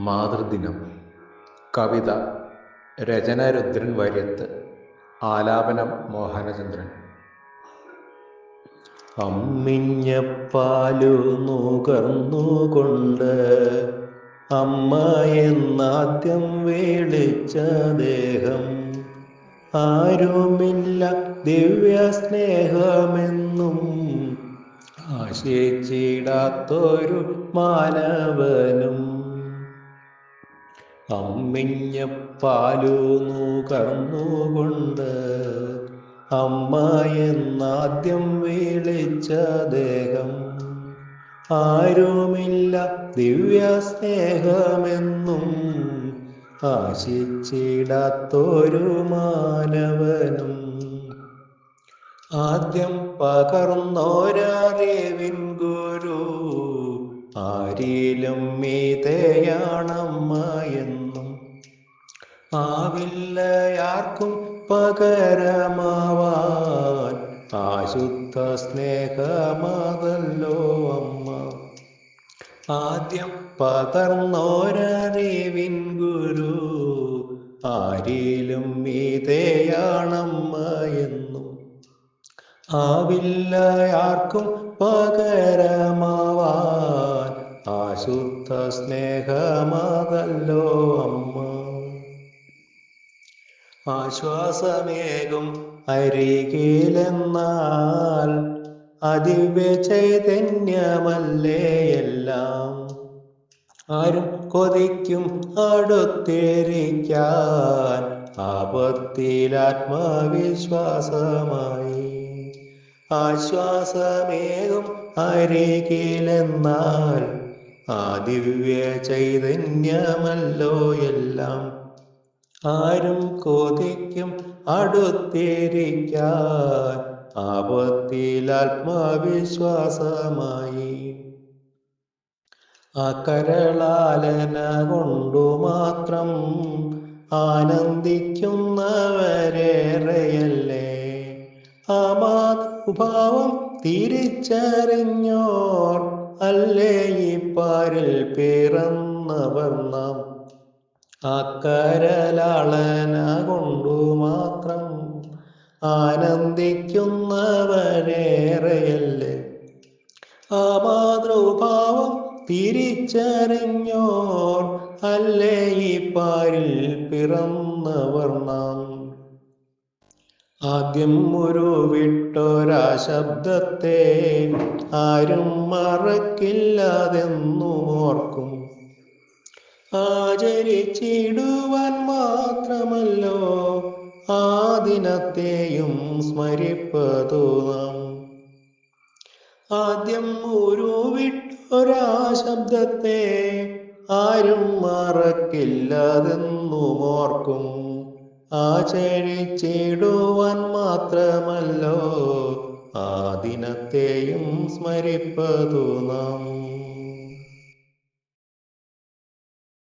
മാതൃദിനം. കവിത. രചന രുദ്രൻ വാര്യത്ത്. ആലാപനം മോഹനചന്ദ്രൻ. അമ്മിഞ്ഞപ്പാലു നുകർന്നുകൊണ്ട് അമ്മ എന്നാദ്യം വിളിച്ച ദേഹം ആരുമില്ല ദിവ്യ സ്നേഹമെന്നും ആശിച്ചിടാത്തൊരു മാനവനും. അമ്മിഞ്ഞപ്പാലു നുകർന്നുകൊണ്ട് അമ്മ എന്നാദ്യം വിളിച്ച ദേഹം ആരുമില്ല ദിവ്യ സ്നേഹമെന്നും ആശിച്ചിടാത്തൊരു മാനവനും. ആദ്യം പകർന്നോരറിവിൻ ഗുരു ആരിലും മീതയാണമ്മ എന്നും ആവില്ലയാർക്കും പകരമാവാൻ. ആശുദ്ധ സ്നേഹമാതല്ലോ അമ്മ. ആദ്യം പകർന്നോരറിവിൻ ഗുരു ആരിലും മീതയാണമ്മ എന്നും. ആവില്ല ആർക്കും പകരമാവാൻ. ആശുദ്ധ സ്നേഹമാതല്ലോ അമ്മ. ആശ്വാസമേകും അരികിലെന്നാൽ അതിവ്യ ചൈതന്യമല്ലേ എല്ലാം? ആരും കൊതിക്കും അടുത്തിരിക്കാൻ ആപത്തിൽ ആശ്വാസമേകും അരികിലെന്നാൽ ആ ദിവ്യ ചൈതന്യമല്ലോ എല്ലാം? ആരും കൊതിക്കും അടുത്തിരിക്കാൻ ആപത്തിൽ ആത്മവിശ്വാസമായി. ആ കരളാലന കൊണ്ടു മാത്രം ആനന്ദിക്കുന്നവരേറെയല്ലേ. ആ മാതൃഭാവം തിരിച്ചറിഞ്ഞോർ അല്ലേ ഈ പാരിൽ പിറന്നവർ നാം. ആ കരലാളന കൊണ്ടു മാത്രം ആനന്ദിക്കുന്നവരേറെയല്ലേ. ആ മാതൃഭാവം തിരിച്ചറിഞ്ഞോർ അല്ലേ ഈ പാരിൽ പിറന്നവർ നാം. ആദ്യം ഒരു വിട്ടൊരാ ശബ്ദത്തെ ആരും മറക്കില്ലാതെന്നു ഓർക്കും ആചരിച്ചിടുവാൻ മാത്രമല്ലോ ആ ദിനത്തെയും സ്മരിപ്പതു നാം ആദ്യം ഒരു വിട്ടൊരാ ശബ്ദത്തെ ആരും മറക്കില്ലാതെന്നും ഓർക്കും ആചരിച്ചിടുവാൻ മാത്രമല്ലോ ആ ദിനത്തെയും സ്മരിപ്പതു നാം